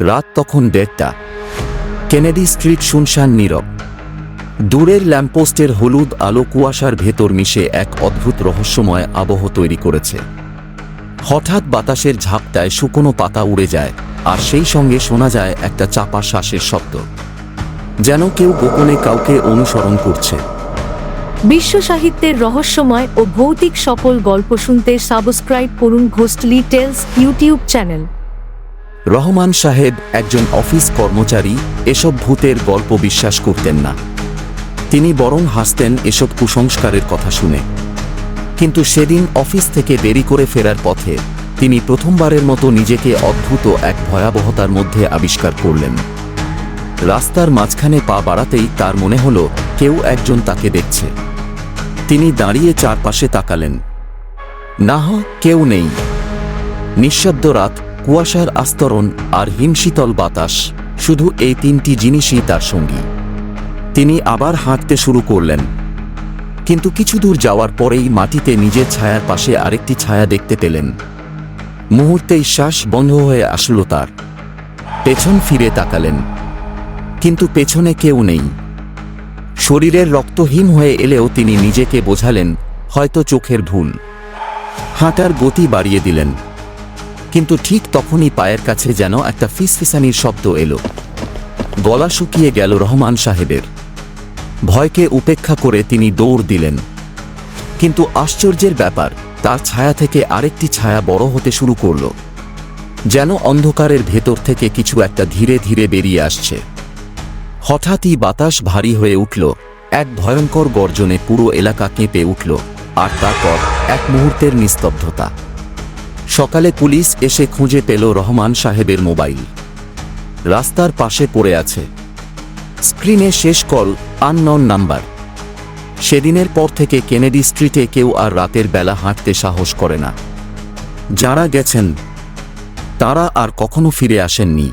রাত তখন দেড়টা। কেনেডি স্ট্রিট শুনশান নীরব। দূরের ল্যাম্পপোস্টের হলুদ আলো কুয়াশার ভেতর মিশে এক অদ্ভুত রহস্যময় আবহ তৈরি করেছে। হঠাৎ বাতাসের ঝাপটায় শুকনো পাতা উড়ে যায়, আর সেই সঙ্গে শোনা যায় একটা চাপা শ্বাসের শব্দ। যেন কেউ গোপনে কাউকে অনুসরণ করছে। বিশ্ব সাহিত্যের রহস্যময় ও ভৌতিক সকল গল্প শুনতে সাবস্ক্রাইব করুন ghostly tales YouTube channel. Rahman সাহেব একজন অফিস কর্মচারী, এসব ভূতের গল্প বিশ্বাস করতেন না। তিনি বরং হাসতেন এসব কুসংস্কারের কথা শুনে। কিন্তু সেদিন অফিস থেকে দেরি করে ফেরার পথে তিনি প্রথমবারের মতো নিজেকে অদ্ভুত এক ভয়াবহতার মধ্যে আবিষ্কার করলেন। রাস্তার মাঝখানে পা বাড়াতেই তার মনে হলো, কেউ একজন তাকে দেখছে। তিনি দাঁড়িয়ে চারপাশে তাকালেন। না কেউ নেই। নিঃশব্দ রাত কুয়াশার আস্তরণ আর হিমশীতল বাতাস, শুধু এই তিনটি জিনিসই তার সঙ্গী। তিনি আবার হাঁটতে শুরু করলেন। কিন্তু কিছু দূর যাওয়ার পরেই মাটিতে নিজের ছায়ার পাশে আরেকটি ছায়া দেখতে পেলেন। মুহূর্তেই শ্বাস বন্ধ হয়ে আসলো তার। পেছন ফিরে তাকালেন। কিন্তু পেছনে কেউ নেই। শরীরের রক্তহীন হয়ে এলেও তিনি নিজেকে বোঝালেন, হয়তো চোখের ভুল হাঁটার গতি বাড়িয়ে দিলেন। কিন্তু ঠিক তখনই পায়ের কাছে যেন একটা ফিসফিসানির শব্দ এলো। গলা শুকিয়ে গেল রহমান সাহেবের। ভয়কে উপেক্ষা করে তিনি দৌড় দিলেন। কিন্তু আশ্চর্যের ব্যাপার, তার ছায়া থেকে আরেকটি ছায়া বড় হতে শুরু করল। যেন অন্ধকারের ভেতর থেকে কিছু একটা ধীরে ধীরে বেরিয়ে আসছে। হঠাৎই বাতাস ভারী হয়ে উঠল, এক ভয়ঙ্কর গর্জনে পুরো এলাকা কেঁপে উঠল, আর তারপর এক মুহূর্তের নিস্তব্ধতা। সকালে পুলিশ এসে খুঁজে পেল রহমান সাহেবের মোবাইল। রাস্তার পাশে পড়ে আছে। স্ক্রিনে শেষ কল, আননন নাম্বার। সেদিনের পর থেকে কেনেডি স্ট্রিটে কেউ আর রাতের বেলা হাঁটতে সাহস করে না। যারা গেছেন, তারা আর কখনো ফিরে আসেননি।